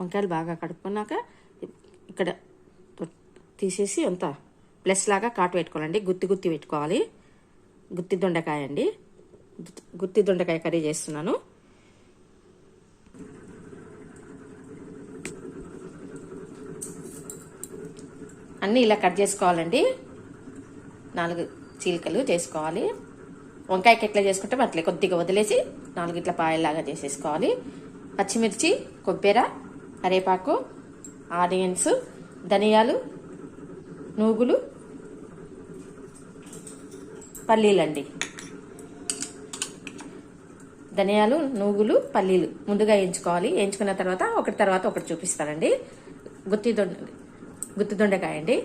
వంకాయలు బాగా కడుక్కున్నాక ఇక్కడ తీసేసి అంత ప్లస్ లాగా కాటు పెట్టుకోవాలండి. గుత్తి గుత్తి పెట్టుకోవాలి. గుత్తి దొండకాయ అండి. గుత్తి- దొండకాయ కర్రీ చేస్తున్నాను. అన్నీ ఇలా కట్ చేసుకోవాలండి. నాలుగు చీలికలు చేసుకోవాలి. వంకాయకి ఎట్లా చేసుకుంటే అట్లే కొద్దిగా వదిలేసి నాలుగు ఇట్లా పాయల్లాగా చేసేసుకోవాలి. పచ్చిమిర్చి కొబ్బెర కరేపాకు ఆనియన్స్ ధనియాలు నూగులు పల్లీలండి. ధనియాలు నూగులు పల్లీలు ముందుగా వేయించుకోవాలి వేయించుకున్న తర్వాత ఒకటి తర్వాత ఒకటి చూపిస్తానండి. గుత్తి దొండ గుత్తి దొండకాయ అండి.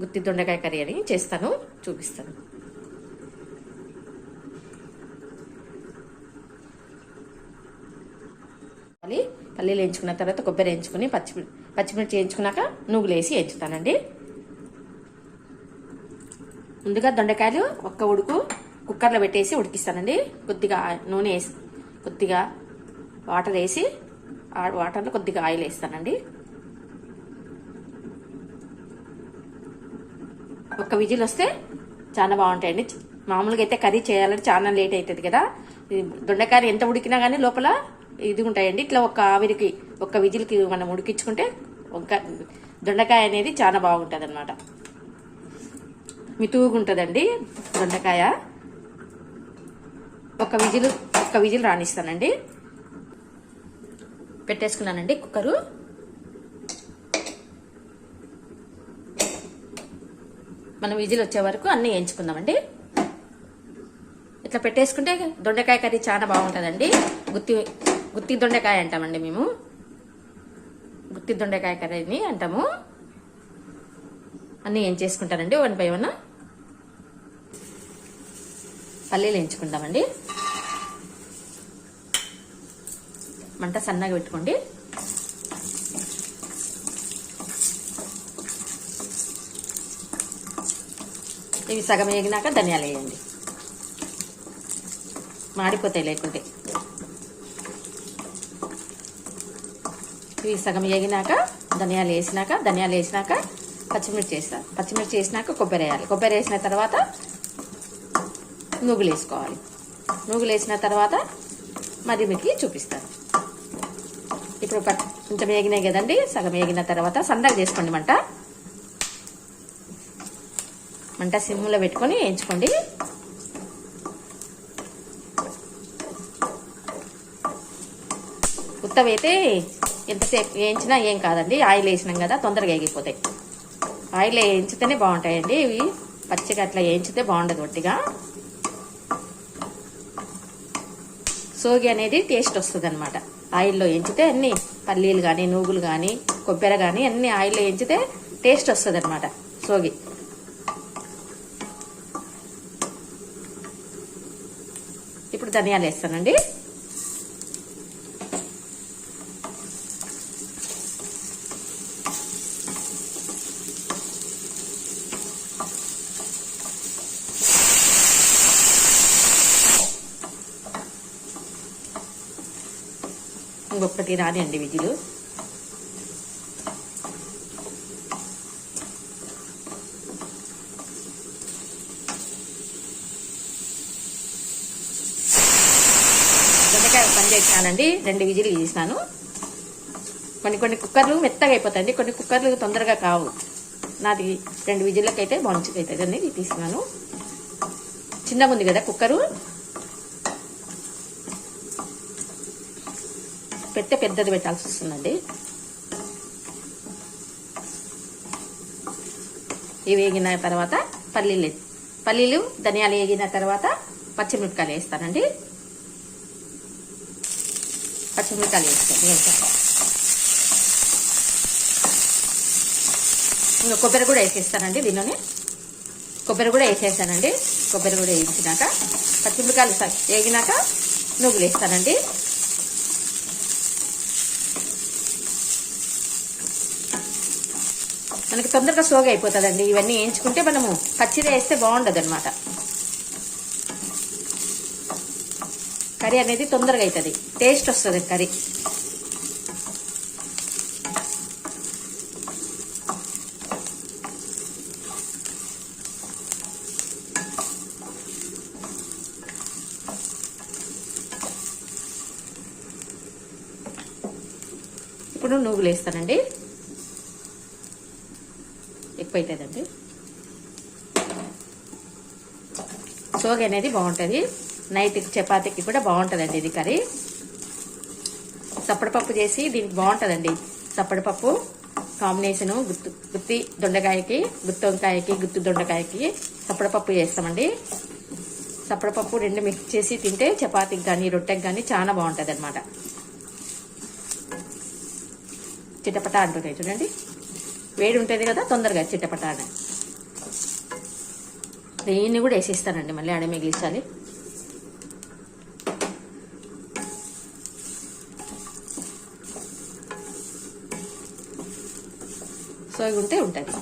గుత్తి దొండకాయ కర్రీ అని చేస్తాను చూపిస్తాను. పల్లి పల్లీలు వేయించుకున్న తర్వాత కొబ్బరి వేయించుకుని పచ్చి పచ్చిమిర్చి వేయించుకున్నాక నువ్వులు వేసి వేయించుతానండి. ముందుగా దొండకాయలు ఒక్క ఉడుకు కుక్కర్లో పెట్టేసి ఉడికిస్తానండి. కొద్దిగా నూనె వేసి కొద్దిగా వాటర్ వేసి వాటర్లో కొద్దిగా ఆయిల్ వేస్తానండి. ఒక్క విజిల్ వస్తే చాలా బాగుంటాయండి. మామూలుగా అయితే కర్రీ చేయాలంటే చాలా లేట్ అవుతుంది కదా. దొండకాయలు దొండకాయ ఎంత ఉడికినా కానీ లోపల ఇది ఉంటాయండి ఇట్లా ఒక ఆవిరికి ఒక విజిల్కి మనం ఉడికించుకుంటే ఒక దొండకాయ అనేది చాలా బాగుంటుంది అనమాట మితువుగుంటుందండి దొండకాయ. ఒక విజిల్ ఒక్క విజిల్ రాణిస్తానండి. పెట్టేసుకున్నానండి కుక్కరు. మనం విజిల్ వచ్చే వరకు అన్నీ వేయించుకుందామండి. ఇట్లా పెట్టేసుకుంటే దొండకాయ కర్రీ చాలా బాగుంటుందండి. గుత్తి గుత్తి దొండకాయ అంటామండి మేము. గుత్తి దొండకాయ కర్రీని అంటాము. అన్నీ ఏం చేసుకుంటారండి? One by one. పల్లీలు వేయించుకుందామండి మంట సన్నగా పెట్టుకోండి. ఇవి సగం వేగినాక ధనియాలు వేయండి. మాడిపోతాయి లేకుంటే. ఇవి సగం వేగినాక ధనియాలు వేసినాక ధనియాలు వేసినాక పచ్చిమిర్చి వేస్తారు పచ్చిమిర్చి వేసినాక కొబ్బరి వేయాలి. కొబ్బరి వేసిన తర్వాత నువ్వులు వేసుకోవాలి. నువ్వులు వేసిన తర్వాత మరి మీకు చూపిస్తాను ఇప్పుడు కొంచెం వేగినాయి కదండి సగం వేగిన తర్వాత సన్నగా చేసుకోండి మంట. మంట సిమ్లో పెట్టుకొని వేయించుకోండి. ఉత్తవైతే ఎంతసేపు వేయించినా ఏం కాదండి ఆయిల్ వేసినాం కదా తొందరగా వేగిపోతాయి. ఆయిల్ వేయించితేనే బాగుంటాయండి ఇవి పచ్చిగా అట్లా వేయించితే బాగుండదు ఒట్టిగా. సోగి అనేది టేస్ట్ వస్తుంది అనమాట ఆయిల్లో వేయించితే అన్ని పల్లీలు కానీ నూగులు కానీ కొబ్బరి కానీ అన్ని ఆయిల్లో వేయించితే టేస్ట్ వస్తుంది అనమాట సోగి. ఇప్పుడు ధనియాలు వేస్తానండి. ఒకటి రాని అండి విజిలు దొండకాయ పని చేసినానండి రెండు విజిలు తీసినాను కొన్ని కొన్ని కుక్కర్లు మెత్తగా అయిపోతాయండి కొన్ని కుక్కర్లు తొందరగా కావు. నాది రెండు విజిల్లకైతే మంచిగా అవుతుంది అండి ఇది చిన్నగా ఉంది కదా కుక్కరు. పెట్టే పెద్దది పెట్టాల్సి వస్తుందండి. ఇవి వేగిన తర్వాత పల్లీలు పల్లీలు ధనియాలు వేగిన తర్వాత పచ్చిమిరపకాయలు వేస్తానండి. పచ్చిమిరపకాయలు వేస్తాను ఇంకా కొబ్బరి కూడా వేసేస్తానండి దీనిలోనే. కొబ్బరి కూడా వేసేసానండి. కొబ్బరి కూడా వేయించినాక పచ్చిమిరపకాయలు వేగినాక నువ్వులు వేస్తానండి. మనకి తొందరగా సోగ అయిపోతుందండి. ఇవన్నీ వేయించుకుంటే మనము పచ్చిదే వేస్తే బాగుండదు అనమాట కర్రీ అనేది తొందరగా అవుతుంది టేస్ట్ వస్తుంది కర్రీ. ఇప్పుడు నువ్వులు వేస్తానండి. ఎక్కువ అవుతుందండి సోగి అనేది బాగుంటుంది. నైట్కి చపాతీకి కూడా బాగుంటుందండి ఇది కర్రీ. సప్పడపప్పు చేసి దీనికి బాగుంటుందండి. సప్పడపప్పు కాంబినేషను గుత్తు గుత్తి దొండకాయకి గుత్తి వంకాయకి గుత్తి దొండకాయకి సప్పడపప్పు చేస్తామండి. సప్పడపప్పు రెండు మిక్స్ చేసి తింటే చపాతీకి కానీ రొట్టెకి కానీ చాలా బాగుంటుంది అనమాట చిట్టపట అంటున్నాయి చూడండి. వేడి ఉంటుంది కదా తొందరగా చిట్టపట దీన్ని కూడా వేసేస్తానండి మళ్ళీ ఆడ మిగిలించాలి. సో ఇవి ఉంటే ఉంటుంది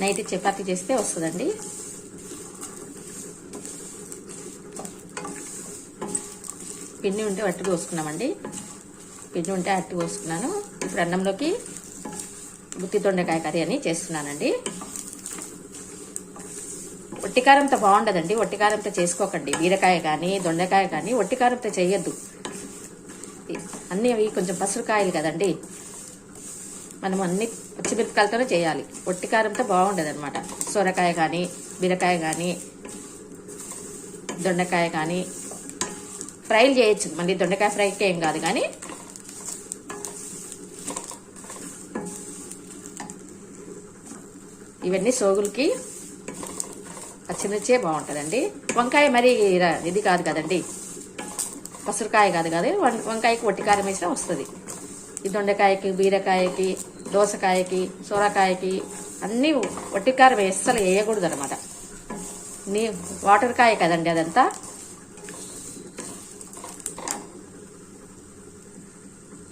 నైట్ చపాతీ చేస్తే వస్తుందండి. పిండి ఉంటే వట్టి పోసుకున్నామండి. పిండి ఉంటే అట్టు పోసుకున్నాను. ఇప్పుడు అన్నంలోకి గుత్తి దొండకాయ కర్రీ అని చేస్తున్నానండి. ఒట్టికారంతో బాగుండదండి. ఒట్టికారంతో చేసుకోకండి. బీరకాయ కానీ దొండకాయ కానీ ఒట్టికారంతో చేయొద్దు. అన్నీ అవి కొంచెం పసురుకాయలు కదండి. మనం అన్ని పచ్చిమిరపకాయలతోనే చేయాలి. ఒట్టికారంతో బాగుండదు అనమాట సొరకాయ కానీ బీరకాయ కానీ దొండకాయ కానీ ఫ్రైలు చేయొచ్చు. మళ్ళీ దొండకాయ ఫ్రైకి ఏం కాదు కానీ ఇవన్నీ సోగులకి పచ్చిమిర్చే బాగుంటుందండి. వంకాయ మరి ఇది కాదు కదండి. పసురుకాయ కాదు కదా వం- వంకాయకి వట్టికారం వేసినా వస్తుంది. ఈ దొండకాయకి బీరకాయకి దోసకాయకి సొరకాయకి అన్నీ వట్టికారం అస్సలు వేయకూడదు అనమాట నీ వాటర్ కాయ కదండి అదంతా?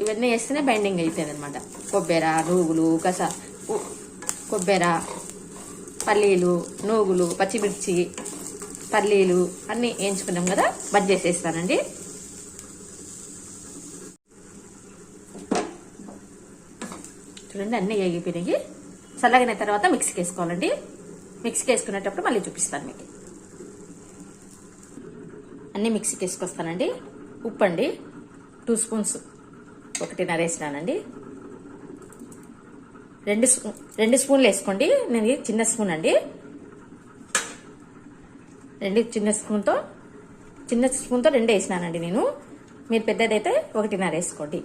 ఇవన్నీ వేస్తేనే బైండింగ్ అవుతుంది అనమాట కొబ్బెర నువ్వులు గస కొబ్బెర పల్లీలు నూగులు పచ్చిమిర్చి పల్లీలు అన్నీ వేయించుకున్నాం కదా బంద్ చేసేస్తానండి. చూడండి అన్నీ వేగిపోయినాయి. చల్లగిన తర్వాత మిక్సీకి వేసుకోవాలండి. మిక్సీకి వేసుకునేటప్పుడు మళ్ళీ చూపిస్తాను మీకు. అన్నీ మిక్సీకి వేసుకొస్తానండి. ఉప్పు అండి టూ స్పూన్స్ ఒకటిన్నర వేసినానండి. రెండు స్పూ రెండు స్పూన్లు వేసుకోండి. నేను ఇది చిన్న స్పూన్ అండి. రెండు చిన్న స్పూన్తో చిన్న స్పూన్తో రెండు వేసినానండి నేను. మీరు పెద్దదైతే ఒకటిన్నర వేసుకోండి.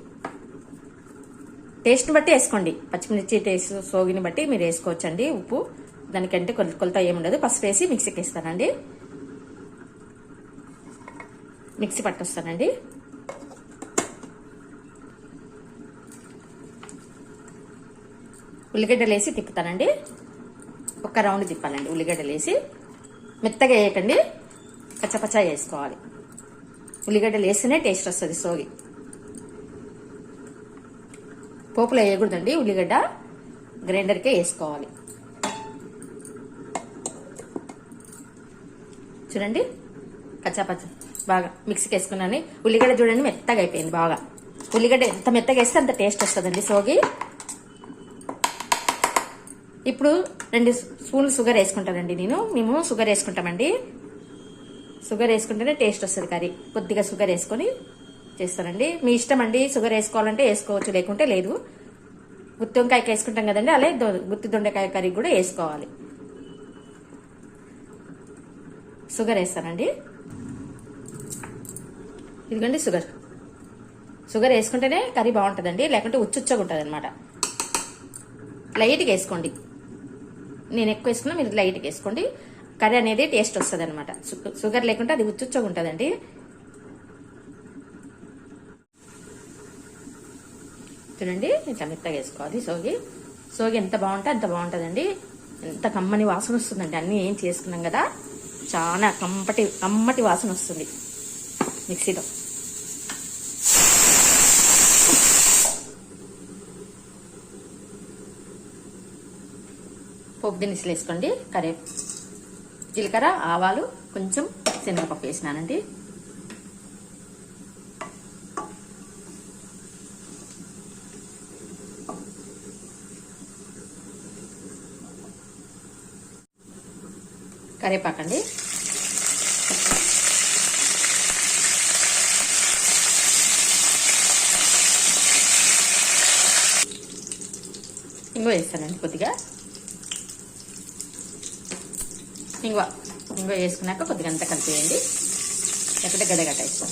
టేస్ట్ని బట్టి వేసుకోండి. పచ్చిమిర్చి టేస్ట్ సోగిని బట్టి మీరు వేసుకోవచ్చండి ఉప్పు. దానికంటే కొల కొలత ఏముండదు. పసుపు వేసి మిక్సీకి వేస్తానండి. మిక్సీ పట్టొస్తానండి. ఉల్లిగడ్డలు వేసి తిప్పుతానండి. ఒక రౌండ్ తిప్పాలండి ఉల్లిగడ్డలు వేసి మెత్తగా వేయకండి పచ్చపచ్చ వేసుకోవాలి. ఉల్లిగడ్డలు వేస్తేనే టేస్ట్ వస్తుంది సోగి. పోపులో వేయకూడదండి ఉల్లిగడ్డ గ్రైండర్కే వేసుకోవాలి. చూడండి పచ్చపచ్చ బాగా మిక్సీకి వేసుకున్నాను. ఉల్లిగడ్డ చూడండి మెత్తగా అయిపోయింది బాగా. ఉల్లిగడ్డ ఎంత మెత్తగా వేస్తే అంత టేస్ట్ వస్తుందండి సోగి. ఇప్పుడు రెండు స్పూన్లు షుగర్ వేసుకుంటానండి నేను. మేము షుగర్ వేసుకుంటామండి. షుగర్ వేసుకుంటేనే టేస్ట్ వస్తుంది కర్రీ. కొద్దిగా షుగర్ వేసుకొని చేస్తానండి. మీ ఇష్టం అండి షుగర్ వేసుకోవాలంటే వేసుకోవచ్చు లేకుంటే లేదు. గుత్తి వంకాయకి వేసుకుంటాం కదండి అలాగే గుత్తి దొండకాయ కర్రీ కూడా వేసుకోవాలి. షుగర్ వేస్తానండి. ఇదిగోండి షుగర్. షుగర్ వేసుకుంటేనే కర్రీ బాగుంటుందండి లేకుంటే ఉచ్చుచ్చగా ఉంటుంది అనమాట లైట్గా వేసుకోండి. నేను ఎక్కువ వేసుకున్నా మీరు లైట్గా వేసుకోండి. కర్రీ అనేది టేస్ట్ వస్తుంది అనమాట షుగర్ లేకుంటే అది ఉచ్చుచ్చగా ఉంటుందండి. చూడండి ఇట్లా మెత్తగా వేసుకోవాలి. సోగి సోగి ఎంత బాగుంటే అంత బాగుంటుందండి. ఎంత కమ్మని వాసన వస్తుందండి. అన్నీ ఏం చేసుకున్నాం కదా చాలా కంపటి కమ్మటి వాసన వస్తుంది మిక్సీలో. పోపు దినుసులు వేసుకోండి. కరే జీలకర్ర ఆవాలు కొంచెం శనగపప్పు వేసినానండి. కరేపాకండి. ఇంకో వేస్తానండి కొద్దిగా. ఇంగువ. ఇంగువ వేసుకున్నాక కొద్దిగా అంతా కలిపేయండి. లేకపోతే గడగట్ట వేస్తాం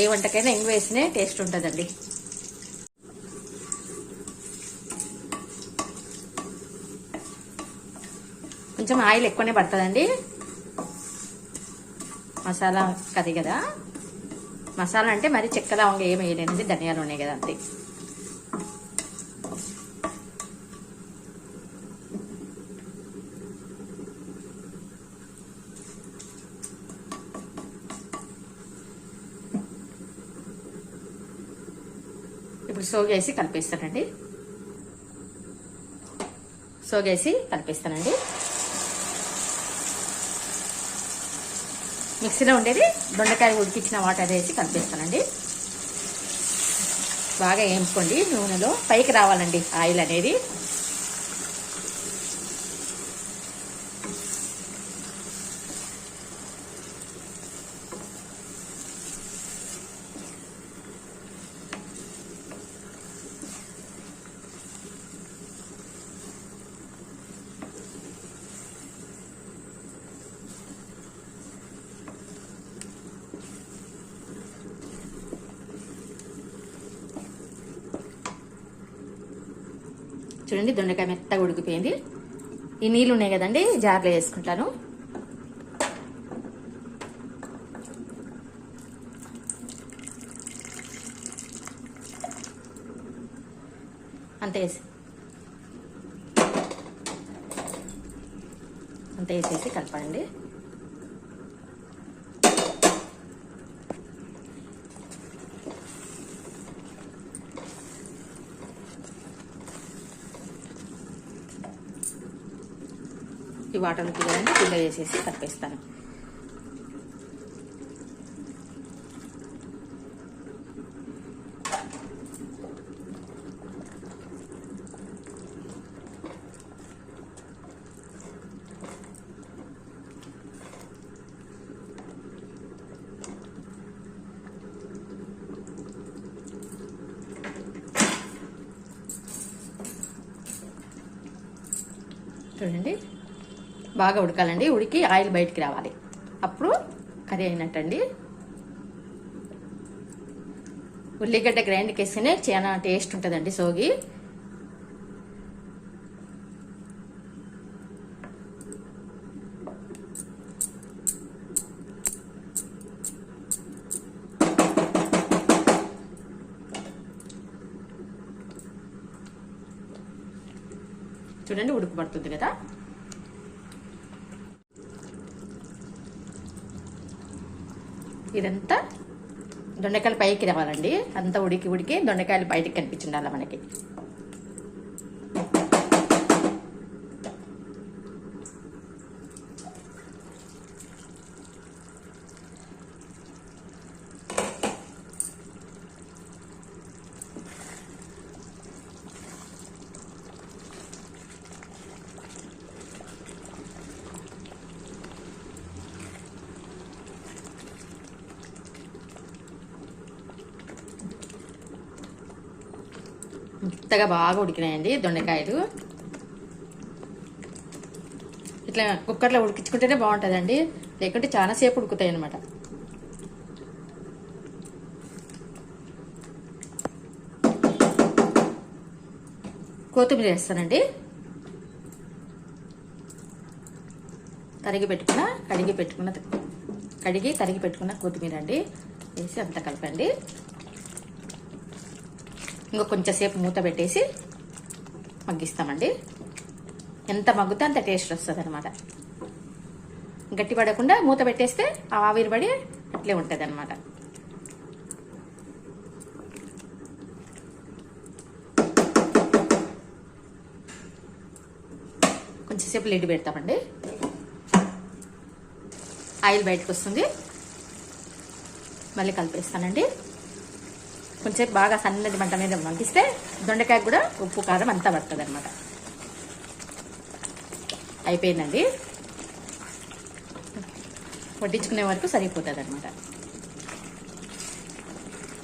ఏ వంటకైనా ఇంగువ వేసినే టేస్ట్ ఉంటుందండి. కొంచెం ఆయిల్ ఎక్కువనే పడుతుందండి. మసాలా కది కదా. మసాలా అంటే మరి చెక్క లవంగా ఏం వేయలేదండి. ధనియాలు ఉన్నాయి కదా అంతే. ఇప్పుడు సోగేసి కలిపేస్తానండి. సోగేసి కలిపేస్తానండి. మిక్సీలో ఉండేది దొండకాయ ఉడికించిన వాటర్ వేసి కలిపేస్తానండి. బాగా వేయించుకోండి నూనెలో. పైకి రావాలండి ఆయిల్ అనేది. చూడండి దొండకాయ మెత్తగా ఉడికిపోయింది. ఈ నీళ్ళు ఉన్నాయి కదండి జార్లో వేసుకుంటాను. అంతే వేసి. అంతే వేసేసి కలపండి. వాటర్ కదండి పిల్ల వేసేసి కలిపేస్తాను. చూడండి. బాగా ఉడకాలండి. ఉడికి ఆయిల్ బయటికి రావాలి. అప్పుడు కర్రీ అయినట్టండి. ఉల్లిగడ్డ గ్రైండ్కి వేస్తేనే చాలా టేస్ట్ ఉంటుందండి సోగి. చూడండి ఉడుకుపడుతుంది కదా. ఇదంతా దొండకాయలు పైకి రావాలండి. అంతా ఉడికి ఉడికి దొండకాయలు బయటికి కనిపించిండాలి మనకి. మెత్తగా బాగా ఉడికినాయండి దొండకాయలు. ఇట్లా కుక్కర్లో ఉడికించుకుంటేనే బాగుంటుందండి. లేకుంటే చాలా సేపు ఉడుకుతాయి అనమాట కొత్తిమీర వేస్తానండి. తరిగి పెట్టుకున్న కడిగి పెట్టుకున్న కడిగి తరిగి పెట్టుకున్న కొత్తిమీర అండి. వేసి అంతా కలపండి. ఇంకా కొంచెంసేపు మూత పెట్టేసి మగ్గిస్తామండి. ఎంత మగ్గుతే అంత టేస్ట్ వస్తుంది అనమాట గట్టి పడకుండా మూత పెట్టేస్తే ఆ ఆవిరి పడి అట్లే ఉంటుంది అనమాట కొంచెంసేపు లిడ్ పెడతామండి. ఆయిల్ బయటకు వస్తుంది మళ్ళీ కలిపేస్తానండి. కొంచెం బాగా సన్నటి మంట మీద మగ్గిస్తే దొండకాయ కూడా ఉప్పు కారం అంతా పడుతుంది అనమాట అయిపోయిందండి. వడ్డించుకునే వరకు సరిపోతుంది అనమాట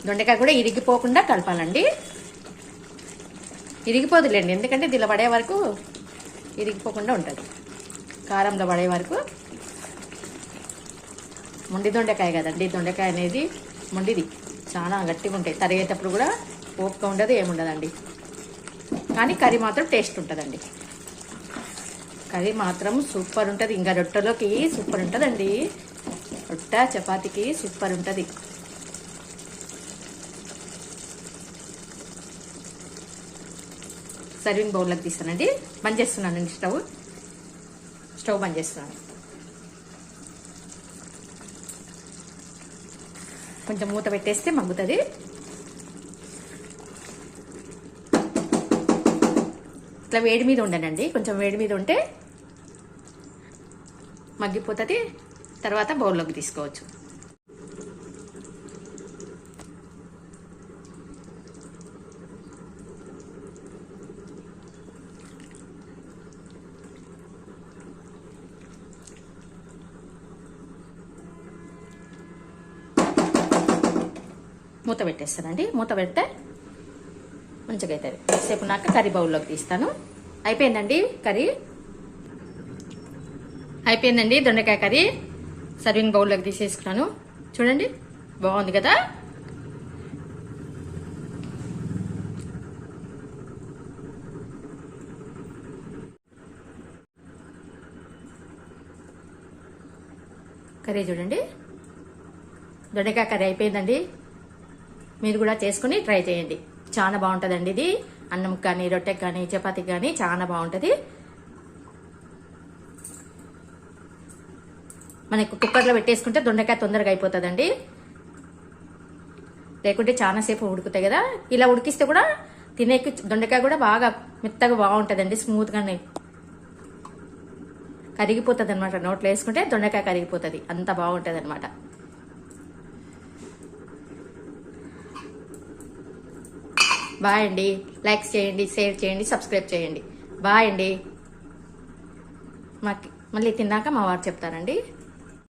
దొండకాయ కూడా ఇరిగిపోకుండా కలపాలండి. ఇరిగిపోదులేండి ఎందుకంటే దీనిలో పడే వరకు ఇరిగిపోకుండా ఉంటుంది. కారంలో పడే వరకు మొండి దొండకాయ కదండి దొండకాయ అనేది మొండిది. చాలా గట్టిగా ఉంటాయి. తరిగేటప్పుడు కూడా ఓపిక ఉండదు ఏముండదండి. కానీ కర్రీ మాత్రం టేస్ట్ ఉంటుందండి. కర్రీ మాత్రం సూపర్ ఉంటుంది. ఇంకా రొట్టెలోకి సూపర్ ఉంటుందండి. రొట్టె చపాతీకి సూపర్ ఉంటుంది. సర్వింగ్ బౌల్లోకి తీస్తానండి. బంద్ చేస్తున్నానండి స్టవ్. స్టవ్ బంద్ చేస్తున్నాను. కొంచెం మూత పెట్టేస్తే మగ్గుతుంది. ఇట్లా వేడి మీద ఉండనండి. కొంచెం వేడి మీద ఉంటే మగ్గిపోతుంది. తర్వాత బౌల్లోకి తీసుకోవచ్చు మూత పెట్టేస్తానండి. మూత పెడితే మంచిగా అవుతుంది సేపు నాక కర్రీ బౌల్లోకి తీస్తాను. అయిపోయిందండి కర్రీ? అయిపోయిందండి దొండకాయ కర్రీ. సర్వింగ్ బౌల్లోకి తీసేసుకున్నాను. చూడండి బాగుంది కదా? కర్రీ చూడండి. దొండకాయ కర్రీ అయిపోయిందండి. మీరు కూడా చేసుకుని ట్రై చేయండి. చాలా బాగుంటుందండి ఇది. అన్నం కానీ రొట్టెకి కానీ చపాతీకి కానీ చాలా బాగుంటుంది. మనకు కుక్కర్లో పెట్టేసుకుంటే దొండకాయ తొందరగా అయిపోతుందండి. లేకుంటే చాలా సేపు ఉడుకుతాయి కదా. ఇలా ఉడికిస్తే కూడా తినేకి దొండకాయ కూడా బాగా మెత్తగా బాగుంటుందండి స్మూత్గానే. కరిగిపోతుంది అనమాట నోట్లో వేసుకుంటే దొండకాయ కరిగిపోతుంది. అంత బాగుంటుంది అనమాట బాయ్ అండి. లైక్స్ చేయండి షేర్ చేయండి సబ్స్క్రైబ్ చేయండి. బాయ్ అండి. మాకు మళ్ళీ తిన్నాక మా వారు చెప్తారండి.